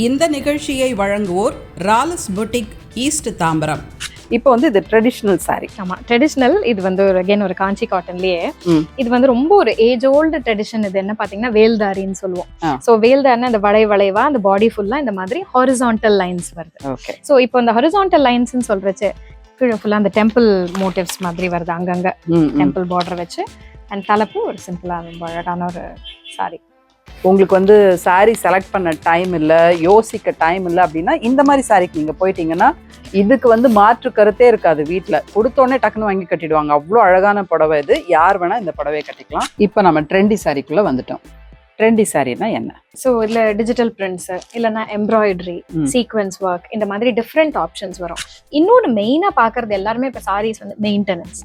இந்த நிகழ்ச்சியை வழங்குவோர் ராலஸ் புட்டிக் ஈஸ்ட் தாம்பரம். இப்போ வந்து இது ட்ரெடிஷ்னல் saree. ஆமா ட்ரெடிஷ்னல் இது வந்து ஒரு அகைன் ஒரு காஞ்சி காட்டன்லயே. இது வந்து ரொம்ப ஒரு ஏஜ் ஓல்டு ட்ரெடிஷன் இது என்ன பாத்தீங்கன்னா வேல்தாரின்னு சொல்லுவோம். சோ வேல்தாரினா அந்த வளை வளைவா அந்த பாடி ஃபுல்லா இந்த மாதிரி ஹாரிசான்டல் லைன்ஸ் வருது. ஓகே சோ இப்போ இந்த ஹாரிசான்டல் லைன்ஸ்னு சொல்றச்சு கீழே ஃபுல்லா அந்த டெம்பிள் மோட்டிவ்ஸ் மாதிரி வருது அங்கங்க. டெம்பிள் பார்டர் வச்சு அண்ட் தலைப்பு ஒரு சிம்பிளா ரொம்ப அழகான ஒரு சாரி உங்களுக்கு வந்து சாரீ செலக்ட் பண்ண டைம் இல்லை யோசிக்க டைம் இல்லை அப்படின்னா இந்த மாதிரி சாரிக்கு நீங்கள் போயிட்டீங்கன்னா இதுக்கு வந்து மாற்று கருத்தே இருக்காது வீட்டில் கொடுத்தோடனே டக்குன்னு வாங்கி கட்டிடுவாங்க. அவ்வளோ அழகான புடவை இது. யார் வேணால் இந்த புடவையை கட்டிக்கலாம். இப்போ நம்ம ட்ரெண்டி சாரிக்குள்ள வந்துட்டோம். ட்ரெண்டி சாரினா என்ன? ஸோ இதுல டிஜிட்டல் பிரிண்ட்ஸ் இல்லைன்னா எம்ப்ராய்டரி. சீக்வன்ஸ் ஒர்க் இந்த மாதிரி டிஃப்ரெண்ட் ஆப்ஷன்ஸ் வரும். இன்னொன்று மெயினா பாக்குறது எல்லாருமே இப்போ சாரீஸ் வந்து மெயின்டெனன்ஸ்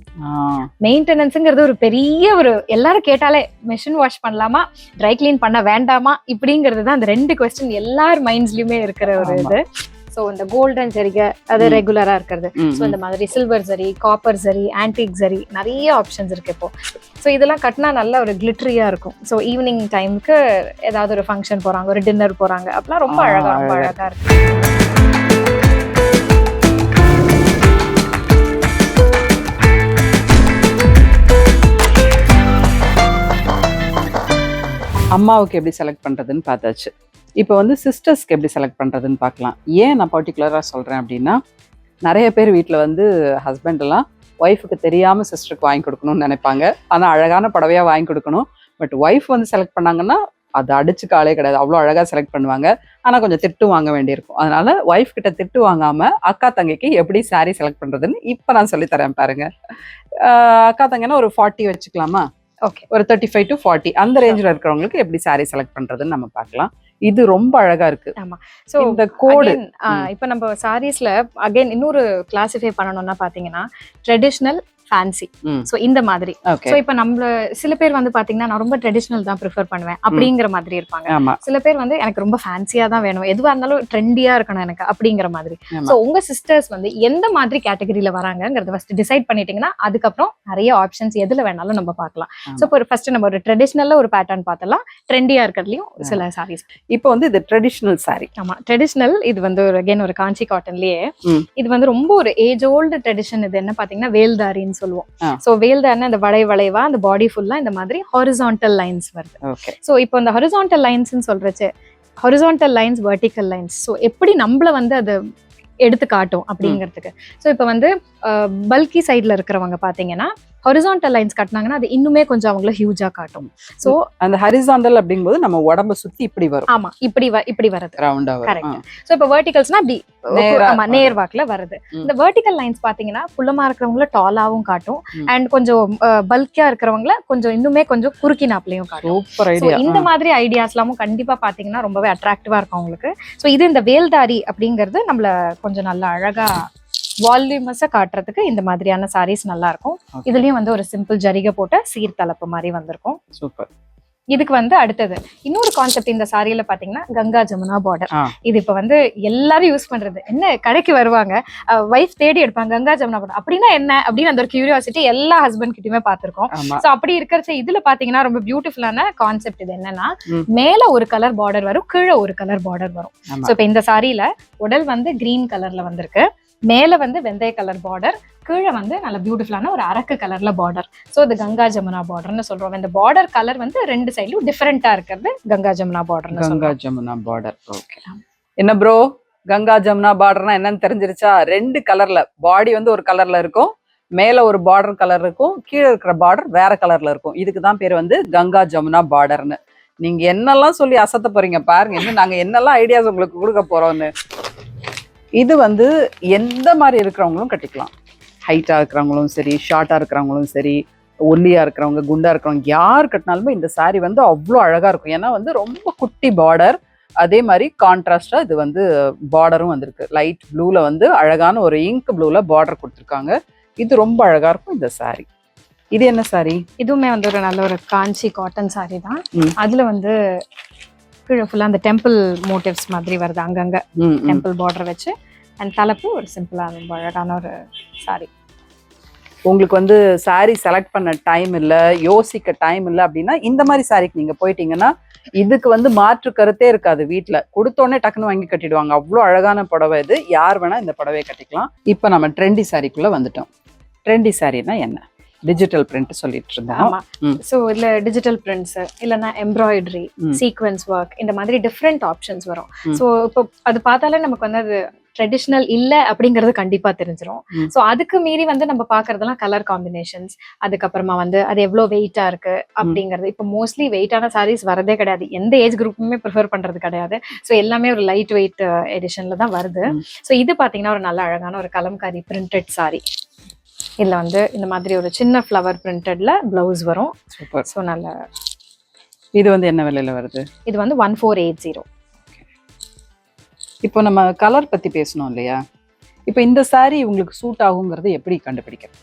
மெயின்டெனன்ஸுங்கிறது ஒரு பெரிய ஒரு எல்லாரும் கேட்டாலே மிஷின் வாஷ் பண்ணலாமா? ட்ரை க்ளீன் பண்ண வேண்டாமா? இப்படிங்கிறது தான் அந்த ரெண்டு கொஸ்டின் எல்லார் மைண்ட்ஸ்லயுமே இருக்கிற ஒரு. இது. ஸோ இந்த கோல்டன் சரிகை அது ம். ரெகுலரா இருக்கிறது. ஸோ இந்த மாதிரி சில்வர் சரி காப்பர் சரி ஆன்டிக் சரி நிறைய ஆப்ஷன்ஸ் இருக்கு இப்போ. ஸோ இதெல்லாம் கட்டினா நல்ல ஒரு கிளிட்டரியா இருக்கும். ஸோ ஈவினிங் டைமுக்கு ஏதாவது ஒரு ஃபங்க்ஷன் போறாங்க ஒரு டின்னர் போறாங்க அப்பெல்லாம் ரொம்ப ஆ, அழகா ரொம்ப அழகா இருக்கு. அம்மாவுக்கு எப்படி செலக்ட் பண்றதுன்னு பார்த்தாச்சு. இப்போ வந்து சிஸ்டர்ஸ்க்கு எப்படி செலக்ட் பண்றதுன்னு பார்க்கலாம். ஏன் நான் பர்டிகுலராக சொல்றேன் அப்படின்னா நிறைய பேர் வீட்டில் வந்து ஹஸ்பண்ட் எல்லாம் ஒய்ஃபுக்கு தெரியாம சிஸ்டருக்கு வாங்கி கொடுக்கணும்னு நினைப்பாங்க. ஆனால் அழகான புடவையா வாங்கி கொடுக்கணும். பட் ஒய்ஃப் வந்து செலக்ட் பண்ணாங்கன்னா அது அடிச்சு காலே கிடையாது. அவ்வளோ அழகா செலக்ட் பண்ணுவாங்க. ஆனால் கொஞ்சம் திட்டு வாங்க வேண்டியிருக்கும். அதனால ஒய்ஃப் கிட்ட திட்டு வாங்காம அக்கா தங்கைக்கு எப்படி saree செலக்ட் பண்றதுன்னு இப்போ நான் சொல்லித் தரேன் பாருங்க. ஆஹ் அக்கா தங்கன்னா ஒரு ஃபார்ட்டி வச்சுக்கலாமா? ஓகே ஒரு தேர்ட்டி ஃபைவ் டு ஃபார்ட்டி அந்த ரேஞ்சில் இருக்கிறவங்களுக்கு எப்படி saree செலக்ட் பண்றதுன்னு நம்ம பார்க்கலாம். இது ரொம்ப அழகா இருக்கு. ஸோ இந்த கோடு. இப்ப நம்ம சாரீஸ்ல அகைன் இன்னொரு கிளாசிஃபை பண்ணணும்னா பாத்தீங்கன்னா ட்ரெடிஷ்னல் ஃபேன்சி. ஸோ இந்த மாதிரி. ஸோ இப்ப நம்மள சில பேர் வந்து பாத்தீங்கன்னா நான் ரொம்ப ட்ரெடிஷ்னல் தான் ப்ரிஃபர் பண்ணுவேன் அப்படிங்கிற மாதிரி இருப்பாங்க. சில பேர் வந்து எனக்கு ரொம்ப ஃபேன்சியா தான் வேணும். எதுவா இருந்தாலும் ட்ரெண்டியா இருக்கணும் எனக்கு அப்படிங்கிற மாதிரி. ஸோ உங்க சிஸ்டர்ஸ் வந்து எந்த மாதிரி கேட்டகரியில வராங்கங்கிறத ஃபர்ஸ்ட் டிசைட் பண்ணிட்டீங்கன்னா அதுக்கப்புறம் நிறைய ஆப்ஷன்ஸ் எதுல வேணாலும் நம்ம பார்க்கலாம். ஸோ இப்போ ஃபர்ஸ்ட் நம்ம ஒரு ட்ரெடிஷ்னல்ல ஒரு பேட்டர்ன் பார்த்தலாம் ட்ரெண்டியா இருக்கிறதுலயும் சில சாரீஸ் இப்போ வந்து இது ட்ரெடிஷ்னல் saree. ஆமா. ட்ரெடிஷ்னல் இது வந்து ஒரு அகைன் ஒரு காஞ்சி காட்டன்லயே. இது வந்து ரொம்ப ஒரு ஏஜ் ஓல்டு ட்ரெடிஷன் இது என்ன பாத்தீங்கன்னா வேல்தாரின்னு சொல்லுவோம். ஆ. சோ வேல்தாரினா அந்த வளை வளைவா அந்த பாடி ஃபுல்லா இந்த மாதிரி ஹாரிசான்டல் லைன்ஸ் வருது. சோ இப்போ இந்த ஹாரிசான்டல் லைன்ஸ்னு சொல்றச்சு horizontal lines vertical lines so எப்படி நம்மள வந்து அது எடுத்து காட்டும் அப்படிங்கிறதுக்கு? ஸோ இப்போ வந்து பல்கி சைட்ல இருக்கிறவங்க பாத்தீங்கன்னா ஹொரிசான்டல் லைன்ஸ் காட்டினாங்கன்னா அது இன்னுமே கொஞ்சம் அவங்கள ஹியூஜா காட்டும். ஸோ அந்த ஹரிசாண்டல் அப்படிங்கும்போது நம்ம உடம்ப சுத்தி இப்படி வரும். ஆமா இப்படி இப்படி வருது ரவுண்டா வரும். Correct. சோ இப்போ வெர்டிகல்ஸ்னா அப்படி நேரா ஆமா. நேர் வாக்குல வருது. இந்த வெர்டிகல் லைன்ஸ் பாத்தீங்கன்னா குள்ளமா இருக்கிறவங்கள டாலாவும் காட்டும். அண்ட் கொஞ்சம் பல்கியா இருக்கிறவங்கள கொஞ்சம் இன்னுமே கொஞ்சம் குறுக்கினாப்லயும் காட்டும். இந்த மாதிரி ஐடியாஸ் எல்லாமும் கண்டிப்பா பாத்தீங்கன்னா ரொம்பவே அட்ராக்டிவா இருக்கும் உங்களுக்கு சோ இது இந்த வேல்தாரி அப்படிங்கிறது நம்மள கொஞ்சம் நல்லா அழகா வால்யூமஸா காட்டுறதுக்கு இந்த மாதிரியான சாரீஸ் நல்லா இருக்கும். இதுலயும் வந்து ஒரு சிம்பிள் ஜரிகை போட்ட சீர்தலப்பு மாதிரி வந்திருக்கும். சூப்பர். இதுக்கு வந்து அடுத்தது இன்னொரு கான்செப்ட் இந்த சாரியில பாத்தீங்கன்னா கங்கா ஜமுனா பார்டர். இது இப்ப வந்து எல்லாரும் யூஸ் பண்றது. என்ன கடைக்கு வருவாங்க? வைஃப் தேடி எடுப்பாங்க கங்கா ஜமுனா பார்டர் அப்படின்னா என்ன? அப்படின்னு அந்த ஒரு கியூரியாசிட்டி எல்லா ஹஸ்பண்ட் கிட்டயுமே பார்த்திருக்கோம். ஆமா. சோ அப்படி இருக்கிறச்ச இதுல பாத்தீங்கன்னா ரொம்ப பியூட்டிஃபுல்லான கான்செப்ட் இது என்னன்னா. மேல ஒரு கலர் பார்டர் வரும் கீழே ஒரு கலர் பார்டர் வரும். சோ இப்ப இந்த சாரியில உடல் வந்து கிரீன் கலர்ல வந்திருக்கு. மேல வந்து வெந்தய கலர் பார்டர் கீழே வந்து நல்ல பியூட்டிஃபுல்லான ஒரு அரக்கு கலர்ல பார்டர் சோ இது கங்கா ஜமுனா பார்டர்னு சொல்றோம். இந்த பார்டர் கலர் வந்து ரெண்டு சைட்லயும் டிஃபரெண்டா இருக்கிறது கங்கா ஜமுனா பார்டர்னு கங்கா ஜமுனா பார்டர் ஓகே என்ன ப்ரோ கங்கா ஜமுனா பார்டர்னா என்னன்னு தெரிஞ்சிருச்சா? ரெண்டு கலர்ல பாடி வந்து ஒரு கலர்ல இருக்கும். மேல ஒரு பார்டர் கலர் இருக்கும். கீழே இருக்கிற பார்டர் வேற கலர்ல இருக்கும். இதுக்கு தான் பேர் வந்து கங்கா ஜமுனா பார்டர்னு நீங்க என்னெல்லாம் சொல்லி அசத்த போறீங்க பாருங்க. இன்னும் நாங்க என்னெல்லாம் ஐடியாஸ் உங்களுக்கு கொடுக்க போறோம்னு. இது வந்து எந்த மாதிரி இருக்கிறவங்களும் கட்டிக்கலாம். ஹைட்டா இருக்கிறவங்களும் சரி ஷார்ட்டா இருக்கிறவங்களும் சரி ஒல்லியா இருக்கிறவங்க குண்டா இருக்கிறவங்க யார் கட்டினாலுமே இந்த saree வந்து அவ்வளோ அழகா இருக்கும். ஏன்னா வந்து ரொம்ப குட்டி பார்டர் அதே மாதிரி கான்ட்ராஸ்டா இது வந்து பார்டரும் வந்திருக்கு. லைட் ப்ளூல வந்து அழகான ஒரு இங்க் ப்ளூல பார்டர் கொடுத்துருக்காங்க. இது ரொம்ப அழகா இருக்கும் இந்த saree. இது என்ன saree? இதுவுமே வந்து ஒரு நல்ல ஒரு காஞ்சி காட்டன் சாரி தான். அதுல வந்து கீழே ஃபுல்லா அந்த டெம்பிள் மோட்டிவ்ஸ் மாதிரி வருது அங்கங்க. டெம்பிள் பார்டர் வச்சு. அண்ட் தலைப்பு ஒரு சிம்பிளா ரொம்ப அழகான ஒரு சாரி உங்களுக்கு வந்து saree செலக்ட் பண்ண டைம் இல்ல யோசிக்க டைம் இல்ல அப்படின்னா இந்த மாதிரி சாரிக்கு நீங்க போயிட்டீங்கன்னா இதுக்கு வந்து மாற்று கருத்தே இருக்காது வீட்ல. கொடுத்த உடனே டக்குன்னு வாங்கி கட்டிடுவாங்க. அவ்வளோ அழகான புடவை இது. யார் வேணா இந்த புடவையை கட்டிக்கலாம். இப்போ நம்ம ட்ரெண்டி சாரிக்குள்ள வந்துட்டோம். ட்ரெண்டி சாரினா என்ன? டிஜிட்டல் பிரிண்ட் சொல்லிட்டு ம். ஸோ இதுல டிஜிட்டல் பிரிண்ட்ஸ் இல்லைன்னா எம்ப்ராய்டரி. சீக்வன்ஸ் ஒர்க் இந்த மாதிரி டிஃப்ரெண்ட் ஆப்ஷன்ஸ் வரும். ஸோ இப்போ அது பார்த்தாலே நமக்கு வந்து அது ட்ரெடிஷ்னல் இல்ல அப்படிங்கிறது கண்டிப்பா தெரிஞ்சிரும் ம். ஸோ அதுக்கு மீறி வந்து நம்ம பாக்குறதெல்லாம் கலர் காம்பினேஷன்ஸ் அதுக்கப்புறமா வந்து அது எவ்வளவு வெயிட்டா இருக்கு அப்படிங்கிறது இப்போ மோஸ்ட்லி வெயிட்டான சாரீஸ் வரதே கிடையாது எந்த ஏஜ் குரூப்புமே ப்ரிஃபர் பண்றது கிடையாது ஸோ எல்லாமே ஒரு லைட் வெயிட் எடிஷன்ல தான் வருது. ஸோ இது பாத்தீங்கன்னா ஒரு நல்ல அழகான ஒரு கலம்காரி பிரிண்டட் சாரி இதுல வந்து இந்த மாதிரி ஒரு சின்ன ஃப்ளவர் பிரிண்டட்ல பிளவுஸ் வரும். சூப்பர் ஸோ நல்ல இது வந்து என்ன விலையில வருது? இது வந்து ஒன் ஃபோர் எயிட் ஜீரோ இப்போ நம்ம கலர் பத்தி பேசணும் இல்லையா? இப்போ இந்த saree உங்களுக்கு சூட் ஆகுங்கிறது எப்படி கண்டுபிடிக்கிறது?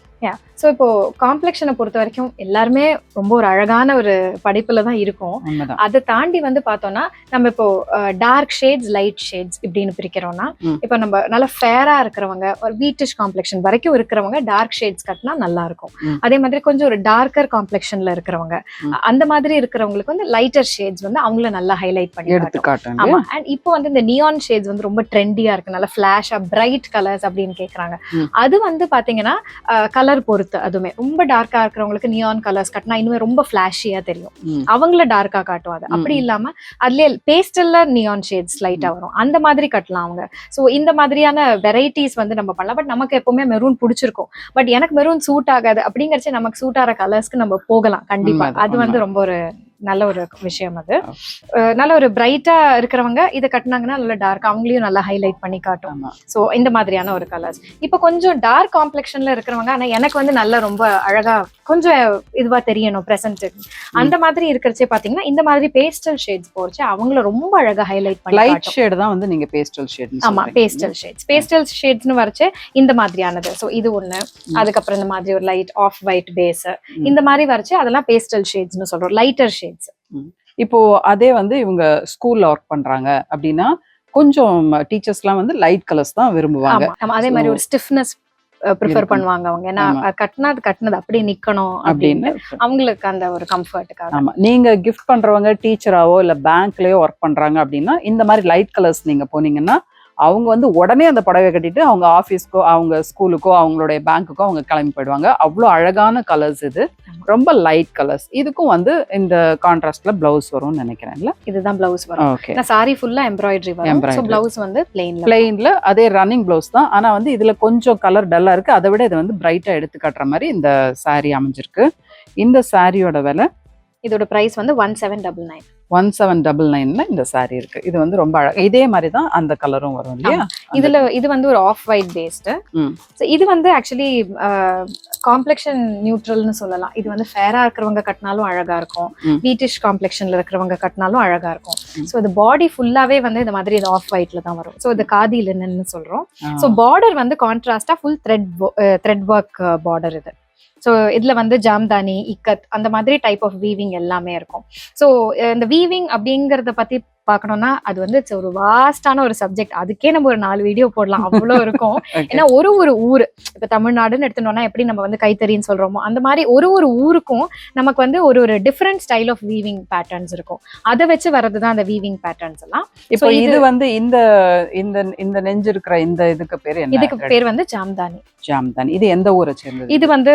ஸோ இப்போ காம்ப்ளெக்ஷனை பொறுத்த வரைக்கும் எல்லாருமே ரொம்ப ஒரு அழகான ஒரு படிப்புல தான் இருக்கும். அதை தாண்டி வந்து பார்த்தோம்னா நம்ம இப்போ டார்க் ஷேட்ஸ் லைட் ஷேட்ஸ் இப்படின்னு பிரிக்கிறோம்னா. இப்போ நம்ம நல்ல ஃபேரா இருக்கிறவங்க ஒரு வீட்டிஷ் காம்ப்ளெக்ஷன் வரைக்கும் இருக்கிறவங்க டார்க் ஷேட்ஸ் கட்டினா நல்லா இருக்கும். அதே மாதிரி கொஞ்சம் ஒரு டார்க்கர் காம்ப்ளெக்ஷன்ல இருக்கிறவங்க. அந்த மாதிரி இருக்கிறவங்களுக்கு வந்து லைட்டர் ஷேட்ஸ் வந்து அவங்கள நல்லா ஹைலைட் பண்ணி ஆமா. அண்ட் இப்போ வந்து இந்த நியான் ஷேட்ஸ் வந்து ரொம்ப ட்ரெண்டியா இருக்கு. நல்ல ஃபிளாஷா பிரைட் கலர்ஸ் அப்படின்னு கேக்குறாங்க. அது வந்து பாத்தீங்கன்னா கலர் பொறுத்து அதுவுமே. ரொம்ப டார்க்கா இருக்கிறவங்களுக்கு நியான் கலர்ஸ் கட்டினா இன்னுமே ரொம்ப ஃபிளாஷியா தெரியும். அவங்கள டார்க்கா ம், அப்படி. இல்லாம அதுலயே பேஸ்டல்ல நியான் ஷேட்ஸ் லைட்டா வரும். அந்த மாதிரி கட்டலாம் அவங்க. சோ இந்த மாதிரியான வெரைட்டிஸ் வந்து நம்ம பண்ணலாம். பட் நமக்கு எப்பவுமே மெரூன் பிடிச்சிருக்கும். பட் எனக்கு மெரூன் சூட் ஆகாது. அப்படிங்கறச்சு நமக்கு சூட் ஆகிற கலர்ஸ்க்கு நம்ம போகலாம். கண்டிப்பா. அது வந்து ரொம்ப ஒரு நல்ல ஒரு விஷயம் அது. நல்ல ஒரு பிரைட்டா இருக்கிறவங்க இதை கட்டினாங்கன்னா நல்ல டார்க் அவங்களையும் நல்லா ஹைலைட் பண்ணி காட்டும். ஸோ இந்த மாதிரியான ஒரு கலர்ஸ் இப்போ கொஞ்சம் டார்க் காம்ப்ளெக்ஷன்ல இருக்கிறவங்க ஆனா எனக்கு வந்து நல்ல ரொம்ப அழகா கொஞ்சம் இதுவா தெரியணும் ப்ரெசன்ட் அந்த மாதிரி இருக்கிறச்சே பாத்தீங்கன்னா இந்த மாதிரி பேஸ்டல் ஷேட்ஸ் போறச்சு அவங்கள ரொம்ப அழகா ஹைலைட் பண்ணி லைட் ஷேடு தான் வந்து நீங்க பேஸ்டல் ஷேட் ஆமா பேஸ்டல் ஷேட்ஸ் பேஸ்டல் ஷேட்ஸ்னு வரைச்சு இந்த மாதிரியானது. ஸோ இது ஒண்ணு. அதுக்கப்புறம் இந்த மாதிரி ஒரு லைட் ஆஃப் ஒயிட் பேஸ். இந்த மாதிரி வரைச்சு அதெல்லாம் பேஸ்டல் ஷேட்ஸ்னு சொல்றோம். லைட்டர் ஷேட்ஸ் இப்போ அதே வந்து இவங்க ஸ்கூல்ல ஒர்க் பண்றாங்க அப்படின்னா கொஞ்சம் டீச்சர்ஸ்லாம் வந்து லைட் கலர்ஸ் தான் விரும்புவாங்க. அதே மாதிரி ஒரு ஸ்டிஃப்னஸ் ப்ரிஃபர். பண்ணுவாங்க அவங்க. ஏன்னா கட்டினா அது கட்டினது அப்படியே நிக்கணும் அப்படின்னு அவங்களுக்கு அந்த ஒரு கம்ஃபர்ட்டுக்காக ஆமா. நீங்க கிஃப்ட் பண்றவங்க டீச்சராவோ இல்ல பேங்க்லயோ ஒர்க் பண்றாங்க அப்படின்னா இந்த மாதிரி லைட் கலர்ஸ் நீங்க போனீங்கன்னா அவங்க வந்து உடனே அந்த புடவை கட்டிட்டு அவங்க ஆஃபீஸ்க்கோ அவங்க ஸ்கூலுக்கோ அவங்களுடைய பேங்க்குக்கோ அவங்க கிளம்பி போயிடுவாங்க. அவ்வளோ அழகான கலர்ஸ் இது. ரொம்ப லைட் கலர்ஸ் இதுக்கும் வந்து இந்த கான்ட்ராஸ்ட்ல பிளவுஸ் வரும்னு நினைக்கிறேன்ல இதுதான் பிளவுஸ் வரும். ஓகே சாரி ஃபுல்லா எம்ப்ராய்டரி வரும். பிளவுஸ் வந்து பிளெயின்ல பிளெயின்ல அதே ரன்னிங் பிளவுஸ் தான். ஆனா வந்து இதுல கொஞ்சம் கலர் டல்லா இருக்கு. அதை விட இது வந்து பிரைட்டா எடுத்து காட்டுற மாதிரி இந்த saree அமைஞ்சிருக்கு. இந்த சாரியோட விலை இதோட பிரைஸ் வந்து one seven double nine one seven double நைன்ல இந்த saree இருக்கு. இது வந்து ரொம்ப அழகா இதே மாதிரி தான் அந்த கலரும் வரும் இல்லையா? இதுல இது வந்து ஒரு ஆஃப் ஒயிட் பேஸ்டு இது வந்து ஆக்சுவலி காம்ப்ளெக்ஷன் நியூட்ரல்னு சொல்லலாம். இது வந்து ஃபேரா இருக்கிறவங்க கட்டினாலும் அழகா இருக்கும். வீட்டிஷ் காம்ப்ளெக்ஷன்ல இருக்கிறவங்க கட்டினாலும் அழகா இருக்கும். ஸோ இது பாடி ஃபுல்லாவே வந்து இந்த மாதிரி இது ஆஃப் ஒயிட்ல தான் வரும். ஸோ இது காதி லினன்னு சொல்றோம். ஸோ பார்டர் வந்து கான்ட்ராஸ்டா full thread thread work border இது. ஸோ இதுல வந்து ஜாம்தானி இக்கத் அந்த மாதிரி டைப் ஆஃப் வீவிங் எல்லாமே இருக்கும். ஸோ இந்த வீவிங் அப்படிங்கறத பத்தி பார்க்கணும்னா அது வந்து ஒரு வாஸ்டான ஒரு சப்ஜெக்ட் அதுக்கே நம்ம ஒரு நாலு வீடியோ போடலாம். அவ்வளோ இருக்கும். ஏன்னா ஒரு ஒரு ஊர். இப்ப தமிழ்நாடுன்னு எடுத்துட்டோம்னா எப்படி நம்ம வந்து கைத்தறின்னு சொல்றோமோ அந்த மாதிரி ஒரு ஒரு ஊருக்கும் நமக்கு வந்து ஒரு ஒரு different style of weaving patterns இருக்கும். அதை வச்சு வர்றது தான் அந்த வீவிங் பேட்டர்ன்ஸ் எல்லாம். இப்போ இது வந்து இந்த இந்த இந்த நெஞ்சு இருக்கிற இந்த இதுக்கு பேர் இதுக்கு பேர் வந்து ஜாம்தானி. ஜாம்தான். இது எந்த ஊரை சேர்ந்தது? இது வந்து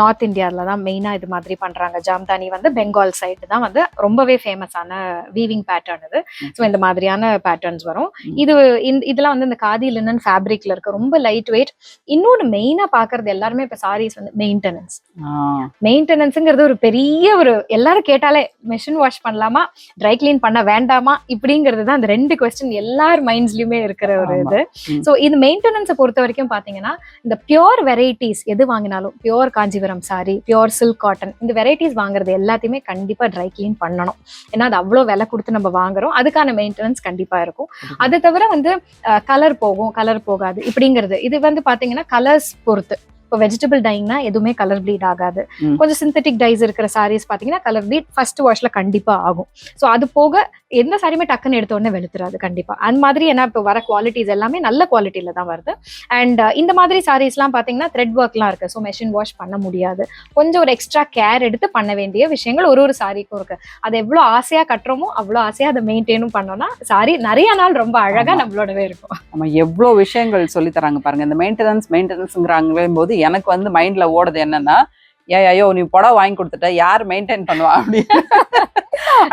நார்த் இந்தியால தான் மெயினா இது மாதிரி பண்றாங்க. ஜாம்தானி வந்து பெங்கால் சைடு தான் வந்து ரொம்பவே ஃபேமஸான வீவிங் பேட்டர்ன் இது. ஸோ இந்த மாதிரியான பேட்டர்ன்ஸ் வரும். இது இதெல்லாம் வந்து இந்த காதி லினன் ஃபேப்ரிக்ல இருக்க ரொம்ப லைட் வெயிட் இன்னொன்னு மெயினா பாக்குறது எல்லாருமே இப்ப சாரீஸ் வந்து மெயின்டெனன்ஸ் மெயின்டெனன்ஸுங்கிறது ஒரு பெரிய ஒரு எல்லாரும் கேட்டாலே மெஷின் வாஷ் பண்ணலாமா? ட்ரை க்ளீன் பண்ண வேண்டாமா? இப்படிங்கிறது தான் அந்த ரெண்டு கொஸ்டின் எல்லார் மைண்ட்ஸ்லயுமே இருக்கிற ஒரு. இது. ஸோ இது மெயின்டெனன்ஸை பொறுத்த வரைக்கும் பாத்தீங்கன்னா இந்த பியோர் வெரைட்டிஸ் எது வாங்கினாலும் pure Kanchipuram sari pure silk cotton இந்த வெரைட்டிஸ் வாங்குறது எல்லாத்தையுமே கண்டிப்பா ட்ரை க்ளீன் பண்ணணும். ஏன்னா அது அவ்வளோ விலை கொடுத்து நம்ம வாங்குறோம். அதுக்கான மெயின்டெனன்ஸ் கண்டிப்பா இருக்கும். அது தவிர வந்து கலர் போகும் கலர் போகாது. இப்படிங்கிறது. இது வந்து பாத்தீங்கன்னா கலர்ஸ் பொறுத்து. இப்போ வெஜிடபிள் டைங்னா எதுவுமே கலர் ப்ளீட் ஆகாது. கொஞ்சம் சிந்தட்டிக் டைஸ் இருக்கிற சாரீஸ் பாத்தீங்கன்னா கலர் ப்ளீட் ஃபர்ஸ்ட் வாஷ்ல கண்டிப்பா ஆகும். ஸோ அது போக எந்த சாரியுமே டக்குன்னு எடுத்த உடனே வெளுத்துறாது கண்டிப்பா. அந்த மாதிரி ஏன்னா இப்போ வர குவாலிட்டிஸ் எல்லாமே நல்ல குவாலிட்டியில தான் வருது. அண்ட் இந்த மாதிரி சாரீஸ்லாம் பாத்தீங்கன்னா த்ரெட் ஒர்க்லாம் இருக்கு. ஸோ மெஷின் வாஷ் பண்ண முடியாது. கொஞ்சம் ஒரு எக்ஸ்ட்ரா கேர் எடுத்து பண்ண வேண்டிய விஷயங்கள் ஒரு ஒரு சாரிக்கும் இருக்கு. அது எவ்வளோ ஆசையா கட்டுறோமோ அவ்வளோ ஆசையா அதை மெயின்டைனும் பண்ணோம்னா சாரி நிறைய நாள் ரொம்ப அழகா. நம்மளோடவே இருக்கும். நம்ம எவ்வளோ விஷயங்கள் சொல்லி தராங்க பாருங்க. இந்த மெயின்டெனன்ஸ் மெயின்டெனன்ஸ்ங்கிறாங்க போது எனக்கு வந்து மைண்ட்ல ஓடுது என்னன்னா ஏ ஐயோ நீ புடவை வாங்கி கொடுத்துட்ட யார் மெயின்டைன் பண்ணுவா? அப்படி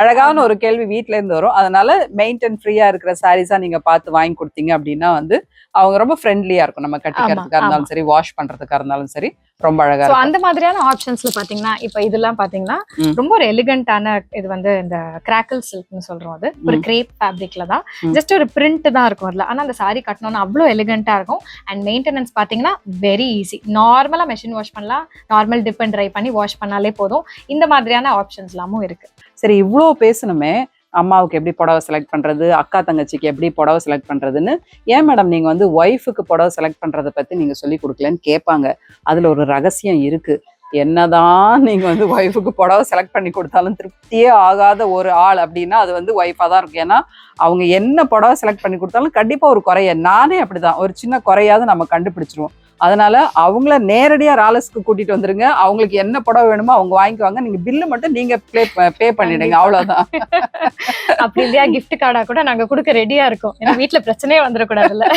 அழகான ஒரு கேள்வி வீட்ல இருந்து வரும். அதனால மெயின்டைன் ஃப்ரீயா இருக்கிற சாரீஸா நீங்க பார்த்து வாங்கி கொடுத்தீங்க அப்படின்னா வந்து அவங்க ரொம்ப ஃப்ரெண்ட்லியா இருக்கும். நம்ம கட்டிக்கிறதுக்கா. இருந்தாலும் சரி வாஷ் பண்றதுக்கா இருந்தாலும் சரி. ரொம்ப அழகா அந்த மாதிரியான ஆப்ஷன்ஸ்ல பாத்தீங்கன்னா இப்போ இதெல்லாம் பாத்தீங்கன்னா. ரொம்ப ஒரு எலிகண்டான இது வந்து இந்த கிராக்கல் சில்க்னு சொல்றோம் அது. ஒரு. கிரேப் ஃபேப்ரிக்ல தான். ஜஸ்ட் ஒரு பிரிண்ட் தான் இருக்கும் அதுல. ஆனா அந்த சாரி கட்டணும்னா அவ்வளோ எலிகண்டா இருக்கும். அண்ட் மெயின்டெனன்ஸ் பாத்தீங்கன்னா வெரி ஈஸி நார்மலா மெஷின் வாஷ் பண்ணலாம். நார்மல் டிப் அண்ட் ட்ரை பண்ணி வாஷ் பண்ணாலே போதும். இந்த மாதிரியான ஆப்ஷன்ஸ் எல்லாமும் இருக்கு. சரி இவ்வளோ பேசணுமே. அம்மாவுக்கு எப்படி புடவை செலக்ட் பண்ணுறது அக்கா தங்கச்சிக்கு எப்படி புடவை செலக்ட் பண்ணுறதுன்னு ஏன் மேடம் நீங்கள் வந்து ஒய்ஃபுக்கு புடவை செலக்ட் பண்ணுறதை பற்றி நீங்கள் சொல்லி கொடுக்கலன்னு கேட்பாங்க. அதில் ஒரு ரகசியம் இருக்குது என்னதான் நீங்கள் வந்து ஒய்ஃபுக்கு புடவை செலக்ட் பண்ணி கொடுத்தாலும் திருப்தியே ஆகாத ஒரு ஆள் அப்படின்னா அது வந்து ஒய்ஃபாக தான் இருக்கும். ஏன்னா அவங்க என்ன புடவை செலக்ட் பண்ணி கொடுத்தாலும் கண்டிப்பாக ஒரு குறைய. நானே அப்படிதான். ஒரு சின்ன குறையாவது நம்ம கண்டுபிடிச்சிருவோம். அதனால அவங்கள நேரடியா ராலஸ்க்கு கூட்டிட்டு வந்துருங்க. அவங்களுக்கு என்ன புடவை வேணுமோ அவங்க வாங்கிக்குவாங்க. நீங்க பில்லு மட்டும் நீங்க பே பே பண்ணிடுங்க. அவ்வளவுதான். அப்படி இல்லையா? gift கார்டா கூட நாங்க கொடுக்க ரெடியா இருக்கோம். ஏன்னா வீட்ல பிரச்சனையே வந்துடக்கூடாதுல்ல.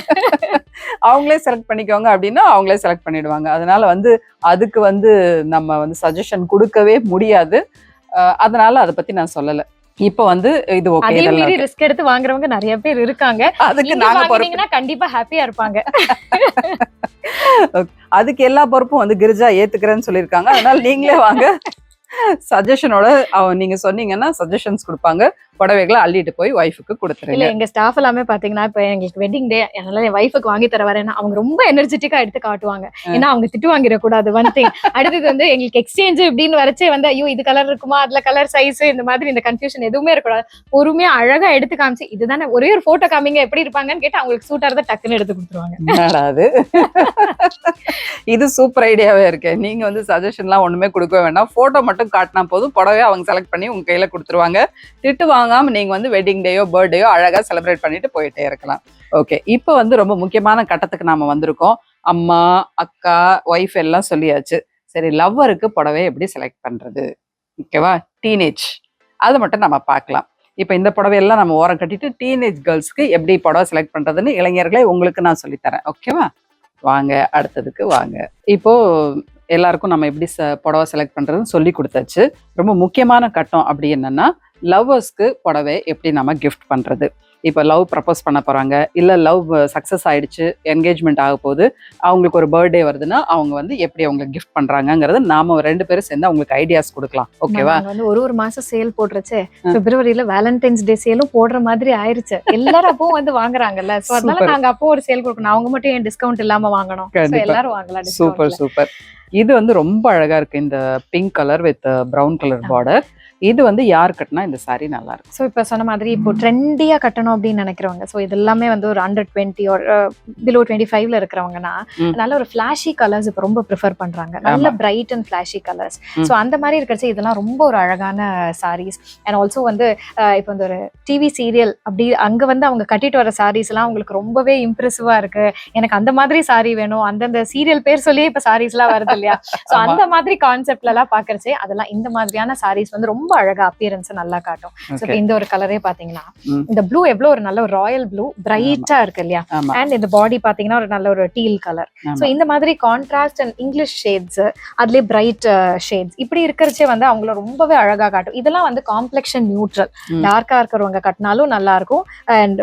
அவங்களே செலக்ட் பண்ணிக்கோங்க அப்படின்னா அவங்களே செலக்ட் பண்ணிடுவாங்க. அதனால வந்து அதுக்கு வந்து நம்ம வந்து சஜஷன் கொடுக்கவே முடியாது. அதனால அதை பத்தி நான் சொல்லல. இப்போ வந்து இது ஓகே அதே okay. ரிஸ்க் எடுத்து வாங்குறவங்க நிறைய பேர் இருக்காங்க. அதுக்கு நீங்க வாங்குனீங்கன்னா கண்டிப்பா ஹாப்பியா இருப்பாங்க. அதுக்கு எல்லா பொறுப்பும் வந்து கிரிஜா ஏத்துக்கிறேன்னு சொல்லியிருக்காங்க. அதனால நீங்களே வாங்க. சஜஷனோட நீங்க சொன்னீங்கன்னா சஜஷன்ஸ் கொடுப்பாங்க. புடவைகளை அள்ளிட்டு போய் ஒய்ஃபுக்கு இல்ல கொடுத்துருங்க எங்க ஸ்டாஃப் எல்லாமே பாத்தீங்கன்னா இப்ப எங்களுக்கு வெட்டிங் டே அதனால என் ஒய்ஃபுக்கு வாங்கி தர வரேன்னா அவங்க ரொம்ப எனர்ஜெட்டிக்கா எடுத்து காட்டுவாங்க. ஏன்னா அவங்க திட்டு வாங்கிடக்கூடாது ஒன் திங் அடுத்தது வந்து எங்களுக்கு எக்ஸ்சேஞ்ச் இப்படின்னு வரச்சே வந்து ஐயோ இது கலர் இருக்குமா? அதுல கலர் சைஸ் இந்த மாதிரி இந்த கன்ஃபியூஷன் எதுவுமே இருக்கக்கூடாது. பொறுமையா அழகா எடுத்து காமிச்சு இதுதானே ஒரே ஒரு போட்டோ காமிங்க எப்படி இருப்பாங்கன்னு கேட்டு அவங்களுக்கு சூட்டா இருந்தா டக்குன்னு எடுத்து கொடுத்துருவாங்க. இது சூப்பர் ஐடியாவே இருக்கு. நீங்க வந்து சஜஷன்லாம் ஒண்ணுமே கொடுக்க வேண்டாம். போட்டோ மட்டும் காட்டினா போதும். புடவை அவங்க செலக்ட் பண்ணி உங்க கையில கொடுத்துருவாங்க. திட்டு வாங்காம நீங்க வந்து வெட்டிங் டேயோ பர்த்டேயோ அழகா செலிப்ரேட் பண்ணிட்டு போயிட்டே இருக்கலாம். ஓகே இப்போ வந்து ரொம்ப முக்கியமான கட்டத்துக்கு நாம வந்திருக்கோம். அம்மா அக்கா ஒய்ஃப் எல்லாம் சொல்லியாச்சு. சரி லவ்வருக்கு புடவை எப்படி செலக்ட் பண்றது? ஓகேவா டீனேஜ் அதை மட்டும் நம்ம பார்க்கலாம். இப்போ இந்த புடவையெல்லாம் நம்ம ஓரம் கட்டிட்டு டீனேஜ் கேர்ள்ஸ்க்கு எப்படி புடவை செலக்ட் பண்றதுன்னு இளைஞர்களே உங்களுக்கு நான் சொல்லித்தரேன். ஓகேவா வாங்க அடுத்ததுக்கு வாங்க. இப்போ எல்லாருக்கும் நம்ம எப்படி ச புடவை செலக்ட் பண்றதுன்னு சொல்லி கொடுத்தாச்சு. ரொம்ப முக்கியமான கட்டம் அப்படி என்னன்னா லவ்வர்ஸ்க்கு புடவை எப்படி நம்ம கிஃப்ட் பண்றது? இப்போ லவ் ப்ரப்போஸ் பண்ண போறாங்க. இல்ல லவ் சக்சஸ் ஆயிடுச்சு என்கேஜ்மெண்ட் ஆக போகுது அவங்களுக்கு ஒரு பர்த்டே வருதுன்னா அவங்க வந்து எப்படி அவங்களுக்கு கிஃப்ட் பண்றாங்கங்கிறத நாம ரெண்டு பேரும் சேர்ந்து அவங்களுக்கு ஐடியாஸ் கொடுக்கலாம். ஓகேவா வந்து ஒரு ஒரு மாசம் சேல் போடுறச்சே பிப்ரவரியில வேலண்டைன்ஸ் டே சேலும் போடுற மாதிரி ஆயிருச்சு. எல்லாரும் அப்பவும் வந்து வாங்குறாங்கல்ல. சோ அதனால Super. நாங்க அப்போ ஒரு சேல் கொடுக்கணும். அவங்க மட்டும் ஏன் டிஸ்கவுண்ட் இல்லாம வாங்கணும். எல்லாரும் வாங்கலாம் சூப்பர் சூப்பர் இது வந்து ரொம்ப அழகா இருக்கு. இந்த pink colour with brown colour. Border இது வந்து யார் கட்டினா இந்த saree நல்லா இருக்கும் ஸோ இப்போ சொன்ன மாதிரி இப்போ ட்ரெண்டியா கட்டணும் அப்படின்னு நினைக்கிறவங்க ஸோ இது எல்லாமே வந்து ஒரு அண்டர் டுவெண்ட்டி ஒரு பிலோ டுவெண்ட்டி ஃபைவ்ல இருக்கிறவங்கன்னா ம். நல்ல ஒரு ஃபிளாஷி கலர்ஸ் இப்போ ரொம்ப ப்ரிஃபர் பண்றாங்க நல்ல. Bright and flashy colours. So அந்த மாதிரி இருக்கிறச்சு இதெல்லாம் ரொம்ப ஒரு அழகான சாரீஸ் அண்ட் ஆல்சோ வந்து அஹ், இப்போ இந்த ஒரு டிவி சீரியல் அப்படி அங்க வந்து அவங்க கட்டிட்டு வர சாரீஸ் எல்லாம் உங்களுக்கு ரொம்பவே இம்ப்ரெசிவா இருக்கு எனக்கு அந்த மாதிரி சாரி வேணும் அந்தந்த சீரியல் பேர் சொல்லியே இப்போ சாரீஸ் எல்லாம் வருது இல்லையா ஸோ. அந்த மாதிரி கான்செப்ட்ல எல்லாம் பாக்குறச்சே அதெல்லாம் இந்த மாதிரியான சாரீஸ் வந்து ரொம்ப அழகா அப்பியரன்ஸ் நல்லா காட்டும். இந்த ஒரு கலரே பாத்தீங்கன்னா. இந்த ப்ளூ எவ்வளவு ஒரு நல்ல ஒரு ராயல் ப்ளூ பிரைட்டா இருக்கு இல்லையா? அண்ட் இந்த பாடி பாத்தீங்கன்னா ஒரு நல்ல ஒரு டீல் கலர். ஸோ இந்த மாதிரி கான்ட்ராஸ்ட் அண்ட் இங்கிலீஷ் ஷேட்ஸ் அதுலயே பிரைட் ஷேட்ஸ் இப்படி இருக்கிறச்சே வந்து அவங்கள ரொம்பவே அழகா காட்டும். இதெல்லாம் வந்து காம்ப்ளெக்ஷன் நியூட்ரல். டார்க்கா இருக்கிறவங்க கட்டினாலும் நல்லா இருக்கும். அண்ட்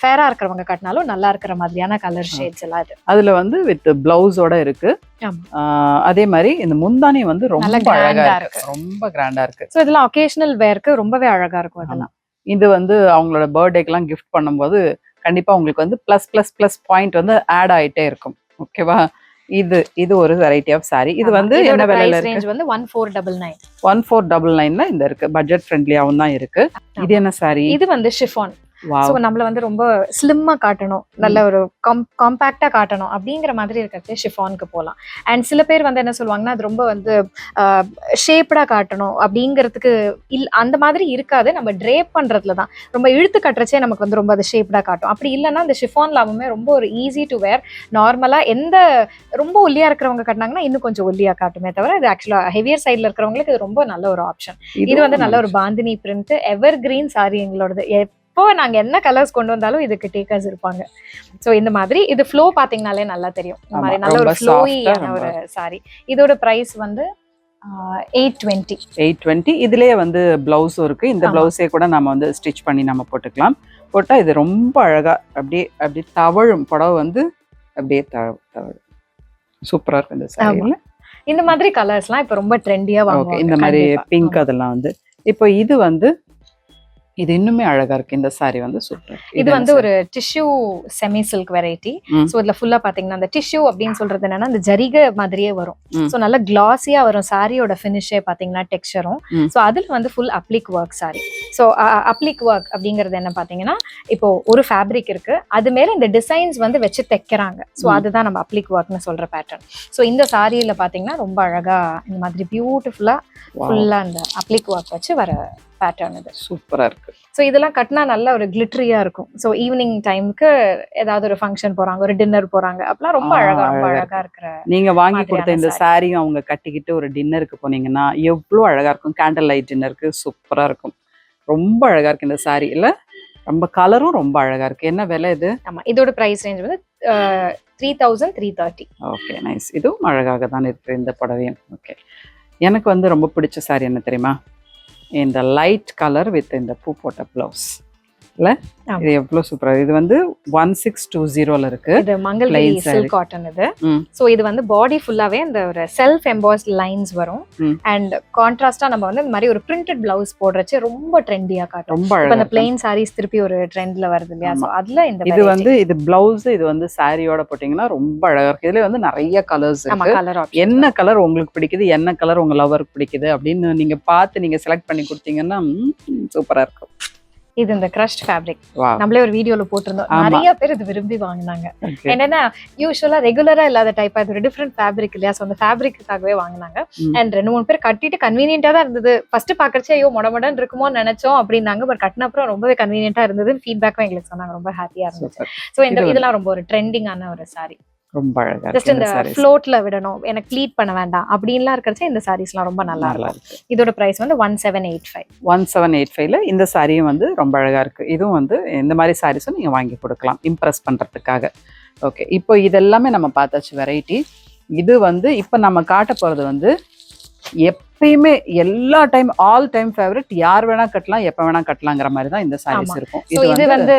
ஃபேரா இருக்கிறவங்க கட்டினாலும் நல்லா இருக்கிற மாதிரியான கலர் ஷேட்ஸ் எல்லாம் இது. அதுல வந்து வித் பிளவுஸோட இருக்கு. அதே மாதிரி இந்த முந்தானி வந்து ரொம்ப அழகா இருக்கு. ரொம்ப கிராண்டா இருக்கு. ஸோ இதெல்லாம் ஒகேஷனல் வேர்க்கு ரொம்பவே அழகா இருக்கும் அதெல்லாம். இது வந்து அவங்களோட பர்த்டேக்கெல்லாம் கிஃப்ட் பண்ணும்போது கண்டிப்பா உங்களுக்கு வந்து பிளஸ் பிளஸ் பிளஸ் பாயிண்ட் வந்து ஆட் ஆயிட்டே இருக்கும். ஓகேவா இது இது ஒரு வெரைட்டி ஆஃப் saree. இது வந்து என்ன விலையில இருக்கு? ரேஞ்ச் வந்து one four double nine one four double நைன்ல இந்த இருக்கு. பட்ஜெட் ஃப்ரெண்ட்லியாவும் தான் இருக்கு. இது என்ன saree? இது வந்து ஷிஃபான். ஸோ நம்மள வந்து ரொம்ப ஸ்லிம்மா காட்டணும். நல்ல ஒரு கம் காம்பேக்டா காட்டணும் அப்படிங்கிற மாதிரி இருக்கிறது ஷிஃபானுக்கு போகலாம் அண்ட் சில பேர் வந்து என்ன சொல்லுவாங்கன்னா அது ரொம்ப வந்து ஷேப்டா காட்டணும் அப்படிங்கிறதுக்கு இல் அந்த மாதிரி இருக்காது. நம்ம ட்ரேப் பண்றதுல தான். ரொம்ப இழுத்து கட்டுறச்சே நமக்கு வந்து ரொம்ப அது ஷேப்டா காட்டும். அப்படி இல்லைன்னா அந்த ஷிஃபான் லாபமே ரொம்ப ஒரு ஈஸி டு வேர் நார்மலா எந்த ரொம்ப ஒல்லியா இருக்கிறவங்க கட்டினாங்கன்னா இன்னும் கொஞ்சம் ஒல்லியா காட்டுமே தவிர இது ஆக்சுவலா ஹெவியர் சைட்ல இருக்கிறவங்களுக்கு இது ரொம்ப நல்ல ஒரு ஆப்ஷன் இது வந்து நல்ல ஒரு bandhani print ever green sari எங்களோடது. எப்போ நாங்க என்ன கலர்ஸ் கொண்டு வந்தாலும் இதுக்கு டேக்கர்ஸ் இருப்பாங்க. சோ இந்த மாதிரி இது ஃப்ளோ பாத்தீங்கனாலே நல்லா தெரியும். இந்த மாதிரி நல்ல ஒரு soft-ஆ, ஒரு சாரி இதோட பிரைஸ் வந்து எயிட் டுவெண்ட்டி எயிட் டுவெண்ட்டி இதுலயே வந்து பிளவுஸும் இருக்கு. இந்த. பிளவுஸே கூட நம்ம வந்து ஸ்டிச் பண்ணி நம்ம போட்டுக்கலாம். போட்டா இது ரொம்ப அழகா அப்படியே அப்படியே தவழும். புடவை வந்து அப்படியே தவழும் தவழும். சூப்பரா இருக்கு இந்த சாரியில இந்த மாதிரி கலர்ஸ்லாம் இப்ப ரொம்ப ட்ரெண்டியா ஓகே வாங்குவாங்க. இந்த மாதிரி. பிங்க் அதெல்லாம் வந்து. இப்போ இது வந்து இது இன்னுமே அழகா இருக்கு. இந்த சாரி வந்து சூப்பர் இது வந்து ஒரு tissue semi silk variety. So இதுல ஃபுல்லா பாத்தீங்கன்னா அந்த டிஷ்யூ அப்படின்னு சொல்றது என்னன்னா அந்த ஜரிகை மாதிரியே வரும். ஸோ நல்ல கிளாஸியா வரும் சாரியோட ஃபினிஷே பாத்தீங்கன்னா டெக்ஸ்சரும் ம். ஸோ அதுல வந்து full applique work sari so applique work அப்படிங்கிறது என்ன பாத்தீங்கன்னா இப்போ ஒரு ஃபேப்ரிக் இருக்கு. அது மேல இந்த டிசைன்ஸ் வந்து வச்சு தைக்கிறாங்க. ஸோ ம். அதுதான் நம்ம அப்ளிக் ஒர்க்னு சொல்ற பேட்டர்ன் ஸோ இந்த சாரியில பாத்தீங்கன்னா ரொம்ப அழகா இந்த மாதிரி பியூட்டிஃபுல்லா ஃபுல்லா அந்த அப்ளிக் ஒர்க் வச்சு வர பேட்டர்ன் இது. சூப்பரா இருக்கு. ஸோ இதெல்லாம் கட்டினா நல்ல ஒரு கிளிட்டரியா இருக்கும். ஸோ ஈவினிங் டைமுக்கு ஏதாவது ஒரு ஃபங்க்ஷன் போறாங்க ஒரு டின்னர் போறாங்க அப்பெல்லாம் ரொம்ப அழகா ரொம்ப அழகா இருக்கிற நீங்க வாங்கி கொடுத்த இந்த. சாரியும் அவங்க கட்டிக்கிட்டு ஒரு டின்னருக்கு போனீங்கன்னா எவ்வளவு அழகா இருக்கும். கேண்டில் லைட் டின்னருக்கு சூப்பரா இருக்கும். ரொம்ப அழகா இருக்கு இந்த சாரி இல்ல ரொம்ப கலரும் ரொம்ப அழகா இருக்கு. என்ன விலை இது? ஆமா இதோட பிரைஸ் ரேஞ்ச் வந்து three thousand three thirty okay nice இதுவும் அழகாக தான் இருக்கு இந்த புடவையும். ஓகே எனக்கு வந்து ரொம்ப பிடிச்ச சாரி என்ன தெரியுமா? in the light color within the poo potter blouse. இல்ல. இது எவ்வளவு சூப்பரா இது வந்து ஒன் சிக்ஸ் டூ ஜீரோல இருக்கு. இது மங்கல்கிரி. சில்க் காட்டன் இது. ஸோ இது வந்து பாடி ஃபுல்லாவே அந்த ஒரு செல்ஃப் எம்பாஸ்ட் லைன்ஸ் வரும். அண்ட் கான்ட்ராஸ்டா நம்ம வந்து இந்த மாதிரி ஒரு பிரிண்டட் பிளவுஸ் போடுறச்சு ரொம்ப ட்ரெண்டியா காட்டும். ரொம்ப அந்த. பிளெயின் சாரீஸ் திருப்பி ஒரு ட்ரெண்ட்ல வருது இல்லையா? ஸோ அதுல இந்த இது வந்து இது பிளவுஸ் இது வந்து சாரியோட போட்டீங்கன்னா ரொம்ப அழகா இருக்கு இதுல வந்து நிறைய கலர்ஸ் இருக்கு. கலர் என்ன கலர் உங்களுக்கு பிடிக்குது? என்ன கலர் உங்க லவருக்கு பிடிக்குது? அப்படின்னு நீங்க பார்த்து நீங்க செலக்ட் பண்ணி கொடுத்தீங்கன்னா சூப்பரா இருக்கும். இது இந்த கிரஷ்ட் ஃபேப்ரிக் நம்மளே ஒரு வீடியோல போட்டிருந்தோம். நிறைய பேர் இது விரும்பி வாங்கினாங்க. என்னன்னா யூஸ்வலா ரெகுலரா இல்லாத டைப் அது ஒரு டிஃப்ரெண்ட் ஃபேப்ரிக் இல்லையா? ஸோ அந்த ஃபேப்ரிக்காகவே வாங்கினாங்க. அண்ட் ரெண்டு மூணு பேர் கட்டிட்டு கன்வீனியன்ட்டா தான் இருந்தது. ஃபர்ஸ்ட் பாக்கறச்சே ஐயோ மொடமொடன் இருக்குமோ நினைச்சோம் அப்படின்னாங்க. பட் கட்டின அப்புறம் ரொம்பவே கன்வீனியன்ட்டா இருந்தது ஃபீட்பேக்கும் எங்களுக்கு சொன்னாங்க. ரொம்ப ஹாப்பியா இருந்துச்சு. ஸோ இந்த இது இதெல்லாம் ரொம்ப ஒரு ட்ரெண்டிங்கான ஒரு சாரி ரொம்ப அழகா ஜஸ்ட் இந்த. ஃப்ளோட்ல விடணும். எனக்கு ப்ளீட் பண்ண வேண்டாம். அப்படின்லாம் இருக்கிறச்ச இந்த சாரீஸ்லாம் ரொம்ப நல்லா இருக்கு. இதோட பிரைஸ் வந்து one seven eight five one seven eight ஃபைவ்ல இந்த சாரியும் வந்து ரொம்ப அழகா இருக்கு. இதுவும் வந்து இந்த மாதிரி சாரீஸும் நீங்க வாங்கி கொடுக்கலாம் இம்ப்ரெஸ் பண்றதுக்காக. ஓகே இப்போ இதெல்லாமே நம்ம பார்த்தாச்சு வெரைட்டி இது வந்து இப்போ நம்ம காட்ட போறது வந்து எப்பயுமே எல்லா டைம் ஆல் டைம் ஃபேவரட் யார் வேணா கட்டலாம் எப்ப வேணா கட்டலாங்கிற மாதிரி தான் இந்த சாரீஸ். இருக்கும் இது வந்து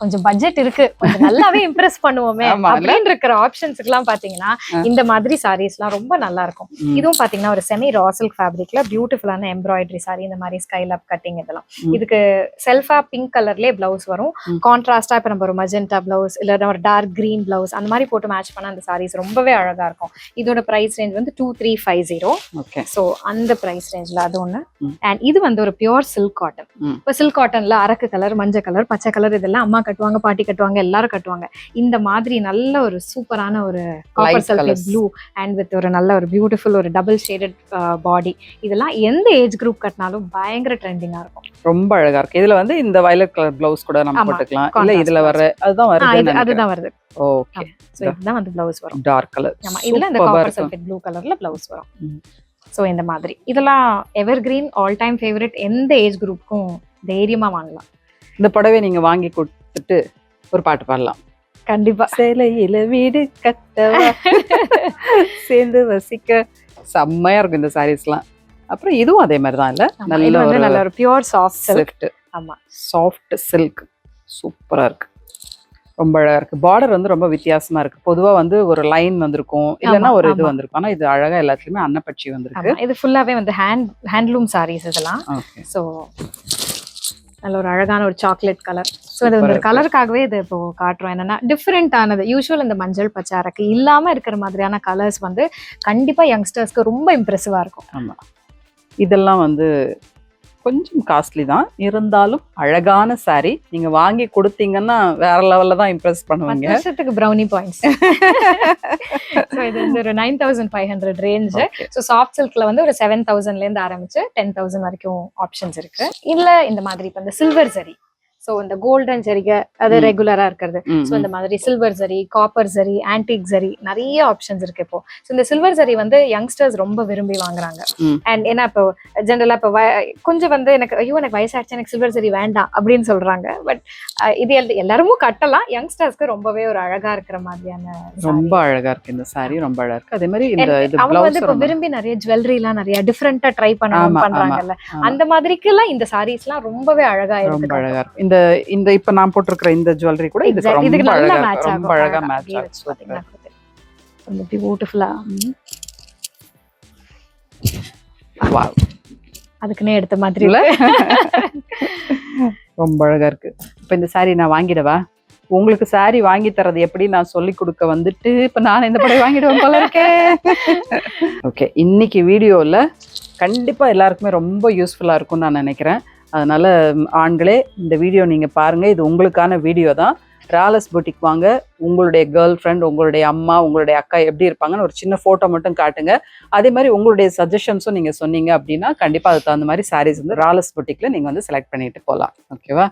கொஞ்சம் பட்ஜெட் இருக்கு கொஞ்சம் நல்லாவே இம்ப்ரெஸ் பண்ணுவோமே? அப்படின்னு இருக்கிற ஆப்ஷன்ஸ்க்கு எல்லாம் பாத்தீங்கன்னா. இந்த மாதிரி சாரீஸ்லாம் ரொம்ப நல்லா இருக்கும் இதுவும் பாத்தீங்கன்னா ஒரு செமி ரா சில்க் ஃபேப்ரிக்ல பியூட்டிஃபுல்லான எம்ப்ராய்டரி சாரி இந்த மாதிரி ஸ்கைல் அப் கட்டிங் இதெல்லாம். இதுக்கு செல்ஃபா பிங்க் கலர்லயே பிளவுஸ் வரும். கான்ட்ராஸ்டா இப்ப நம்ம ஒரு மஜெண்டா பிளவுஸ் இல்ல ஒரு டார்க் கிரீன் பிளவுஸ் அந்த மாதிரி போட்டு மேட்ச் பண்ண அந்த சாரீஸ் ரொம்பவே அழகா இருக்கும் இதோட பிரைஸ் ரேஞ்ச் வந்து two three five zero okay so அந்த ப்ரைஸ் ரேஞ்சில் அது ஒன்று. அண்ட் இது வந்து ஒரு பியோர் சில்க் காட்டன். இப்போ சில்க் காட்டன்ல அரக்கு கலர் மஞ்சள் கலர் பச்சை கலர் இதெல்லாம் அம்மா கட்டுவாங்க பாட்டி கட்டுவாங்க எல்லாரும் கட்டுவாங்க. இந்த மாதிரி நல்ல ஒரு சூப்பரான ஒரு copper sulphate. Blue and with ஒரு நல்ல ஒரு பியூட்டிஃபுல் ஒரு டபுள் ஷேடட் பாடி இதெல்லாம் எந்த ஏஜ் குரூப் கட்டினாலும் பயங்கர ட்ரெண்டிங்காக இருக்கும். ரொம்ப அழகா இருக்கு. இதுல வந்து இந்த வயலட் கலர் பிளவுஸ் கூட நம்ம போட்டுக்கலாம். இல்ல இதுல வர அதுதான் வருது அதுதான் வருது. ஓகே இதுதான் வந்து பிளவுஸ் வரும். டார்க் கலர் ஆமா இதுல இந்த காப்பர் சல்ஃபேட் ப்ளூ கலர்ல பிளவுஸ் வரும். ஸோ இந்த மாதிரி. இதெல்லாம் ever green all time favourite எந்த ஏஜ் குரூப்புக்கும் தைரியமா வாங்கலாம். இந்த புடவை நீங்க வாங்கி கொடுத்துட்டு ஒரு பாட்டு பாடலாம். கண்டிப்பா. சேலையில வீடு கட்டவா? சேர்ந்து வசிக்க. செம்மையா இருக்கும் இந்த சாரீஸ்லாம் அப்புறம் இதுவும் அதே மாதிரி தான் இல்ல நல்ல ஒரு நல்ல ஒரு பியூர் சாஃப்ட் சில்க் சில்க் ஆமா. சாஃப்ட் சில்க் சூப்பரா இருக்கு. ரொம்ப அழகா இருக்கு. பார்டர் வந்து ரொம்ப வித்தியாசமா இருக்கு. பொதுவா வந்து ஒரு லைன் வந்திருக்கும். இல்லைன்னா ஒரு இது. வந்திருக்கும். ஆனா இது அழகா எல்லாத்துலயுமே அன்னப்பட்சி வந்திருக்கு. இது ஃபுல்லாவே வந்து ஹேண்ட் ஹேண்ட்லூம் சாரீஸ் இதெல்லாம். ஸோ நல்ல ஒரு அழகான ஒரு சாக்லேட் கலர் ஸோ வந்து இருக்கு. கலருக்காகவே இது இப்போ காட்டுறோம். என்னன்னா டிஃப்ரெண்ட் ஆனது. யூஸ்வல் இந்த மஞ்சள் பச்சை அரக்கு இல்லாம இருக்கிற மாதிரியான கலர்ஸ் வந்து கண்டிப்பா யங்ஸ்டர்ஸ்க்கு ரொம்ப இம்ப்ரெசிவா இருக்கும். ஆமா. இதெல்லாம் வந்து கொஞ்சம் காஸ்ட்லி தான். இருந்தாலும் அழகான saree. நீங்க வாங்கி கொடுத்தீங்கன்னா வேற லெவல்ல தான் இம்ப்ரெஸ் பண்ணுவீங்க. வருஷத்துக்கு ப்ரௌனி பாயிண்ட்ஸ் ஸோ இது வந்து ஒரு nine thousand five hundred range. So soft சில்க்ல வந்து ஒரு செவன் தௌசண்ட்ல இருந்து ஆரம்பிச்சு டென் தௌசண்ட் வரைக்கும் ஆப்ஷன்ஸ் இருக்கு. இல்ல இந்த மாதிரி இப்போ இந்த சில்வர் சரி ஸோ இந்த கோல்டன் சரிகை அது. ரெகுலரா இருக்கிறது. ஸோ இந்த மாதிரி சில்வர் சரி காப்பர் சரி ஆன்டிக் சரி நிறைய ஆப்ஷன்ஸ் இருக்கு இப்போ. ஸோ இந்த சில்வர் சரி வந்து யங்ஸ்டர்ஸ் ரொம்ப விரும்பி வாங்குறாங்க. அண்ட் ஏன்னா இப்போ ஜென்ரலா இப்போ கொஞ்சம் வந்து எனக்கு ஐயோ எனக்கு வயசாச்சு எனக்கு சில்வர் சரி வேண்டாம் அப்படின்னு சொல்றாங்க. பட் இது எல்- எல்லாருமே கட்டலாம். யங்ஸ்டர்ஸ்க்கு ரொம்பவே ஒரு அழகா இருக்கிற மாதிரியான. ரொம்ப அழகா இருக்கு. இந்த saree ரொம்ப அழகா இருக்கு. அதே மாதிரி இந்த அவங்க வந்து இப்போ விரும்பி நிறைய ஜுவல்லரி எல்லாம் நிறைய டிஃப்ரெண்டா ட்ரை ஆமா, பண்றாங்கல்ல. அந்த மாதிரிக்கு எல்லாம் இந்த சாரீஸ் எல்லாம் ரொம்பவே அழகா ரொம்ப இருக்கு அழகா இருக்கு. இந்த இந்த இப்ப நான் போட்டிருக்கிற இந்த ஜுவல்லரி கூட இதுக்கு ரொம்ப அழகா ரொம்ப அழகா மேட்ச் ஆகும். பாத்தீங்கன்னா ரொம்ப பியூட்டிஃபுல்லா Wow. அதுக்குன்னே எடுத்த மாதிரி இல்ல? ரொம்ப அழகா இருக்கு. இப்ப இந்த saree நான் வாங்கிடவா? உங்களுக்கு saree வாங்கி தரது எப்படி நான் சொல்லி கொடுக்க வந்துட்டு இப்ப நான் இந்த படம் வாங்கிடுவேன் போல இருக்கேன் ஓகே இன்னைக்கு வீடியோல கண்டிப்பா எல்லாருக்குமே ரொம்ப யூஸ்ஃபுல்லா இருக்கும்னு நான் நினைக்கிறேன். அதனால் ஆண்களே இந்த வீடியோ நீங்கள் பாருங்கள் இது உங்களுக்கான வீடியோ தான். ராலஸ் புட்டிக் வாங்க. உங்களுடைய கேர்ள் ஃப்ரெண்ட் உங்களுடைய அம்மா உங்களுடைய அக்கா எப்படி இருப்பாங்கன்னு ஒரு சின்ன ஃபோட்டோ மட்டும் காட்டுங்க. அதே மாதிரி உங்களுடைய சஜஷன்ஸும் நீங்கள் சொன்னீங்க அப்படின்னா கண்டிப்பாக அதுக்கு தகுந்த மாதிரி சாரீஸ் வந்து ராலஸ் புட்டிக்கில் நீங்கள் வந்து செலக்ட் பண்ணிட்டு போகலாம் ஓகேவா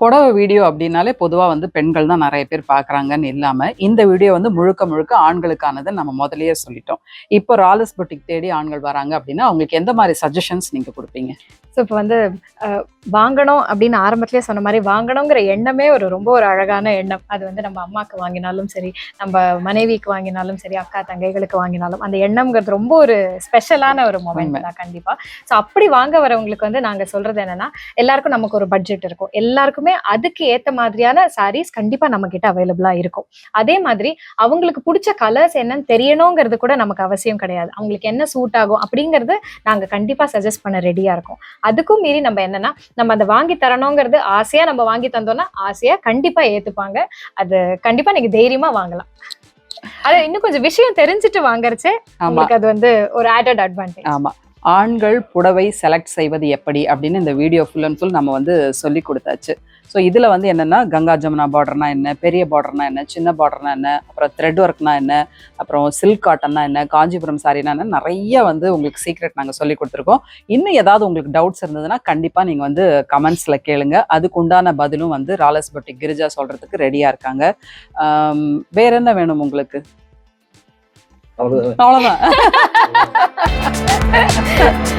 புடவை வீடியோ அப்படின்னாலே பொதுவாக வந்து பெண்கள் தான் நிறைய பேர் பார்க்குறாங்கன்னு இல்லாமல் இந்த வீடியோ வந்து முழுக்க முழுக்க ஆண்களுக்கானது நம்ம முதல்லயே சொல்லிட்டோம். இப்போ ராலஸ் பொட்டிக் தேடி ஆண்கள் வராங்க அப்படின்னா அவங்களுக்கு எந்த மாதிரி சஜஷன்ஸ் நீங்கள் கொடுப்பீங்க? ஸோ இப்போ வந்து வாங்கணும் அப்படின்னு ஆரம்பத்திலே சொன்ன மாதிரி வாங்கணுங்கிற எண்ணமே ஒரு ரொம்ப ஒரு அழகான எண்ணம். அது வந்து நம்ம அம்மாக்கு வாங்கினாலும் சரி நம்ம மனைவிக்கு வாங்கினாலும் சரி அக்கா தங்கைகளுக்கு வாங்கினாலும் அந்த எண்ணம்ங்கிறது ரொம்ப ஒரு ஸ்பெஷலான ஒரு மொமெண்ட். தான் கண்டிப்பா. ஸோ அப்படி வாங்க வரவங்களுக்கு வந்து நாங்க சொல்றது என்னன்னா எல்லாருக்கும் நமக்கு ஒரு பட்ஜெட் இருக்கும். எல்லாருக்குமே அதுக்கு ஏத்த மாதிரியான சாரீஸ் கண்டிப்பா நம்ம கிட்ட அவைலபிளா இருக்கும். அதே மாதிரி அவங்களுக்கு பிடிச்ச கலர்ஸ் என்னன்னு தெரியணுங்கிறது கூட நமக்கு அவசியம் கிடையாது. அவங்களுக்கு என்ன சூட் ஆகும் அப்படிங்கிறது நாங்க கண்டிப்பா சஜஸ்ட் பண்ண ரெடியா இருக்கோம். அதுக்கும் மீறி நம்ம என்னன்னா நம்ம அதை வாங்கி தரணுங்கிறது ஆசையா நம்ம வாங்கி தந்தோம்னா ஆசையா கண்டிப்பா ஏத்துப்பாங்க. அது கண்டிப்பா நீங்க தைரியமா வாங்கலாம். அது இன்னும் கொஞ்சம் விஷயம் தெரிஞ்சுட்டு வாங்குறச்சே உங்களுக்கு அது வந்து ஒரு ஆடட் அட்வான்டேஜ் ஆமா. ஆண்கள் புடவை செலக்ட் செய்வது எப்படி அப்படின்னு இந்த வீடியோ ஃபுல் அண்ட் ஃபுல் நம்ம வந்து சொல்லி கொடுத்தாச்சு. ஸோ இதில் வந்து என்னென்னா கங்கா ஜமுனா பார்டர்னா என்ன பெரிய பார்டர்னா என்ன சின்ன பார்டர்னா என்ன அப்புறம் த்ரெட் ஒர்க்னா என்ன அப்புறம் சில்க் காட்டன்னா என்ன காஞ்சிபுரம் சாரினா என்ன நிறைய வந்து உங்களுக்கு சீக்ரெட் நாங்கள் சொல்லி கொடுத்துருக்கோம். இன்னும் ஏதாவது உங்களுக்கு டவுட்ஸ் இருந்ததுன்னா கண்டிப்பாக நீங்கள் வந்து கமெண்ட்ஸில் கேளுங்க. அதுக்கு உண்டான பதிலும் வந்து ராலஸ் பட்டி கிரிஜா சொல்கிறதுக்கு ரெடியாக இருக்காங்க. வேற என்ன வேணும் உங்களுக்கு? அவ்வளோதான் 哈哈哈哈哈。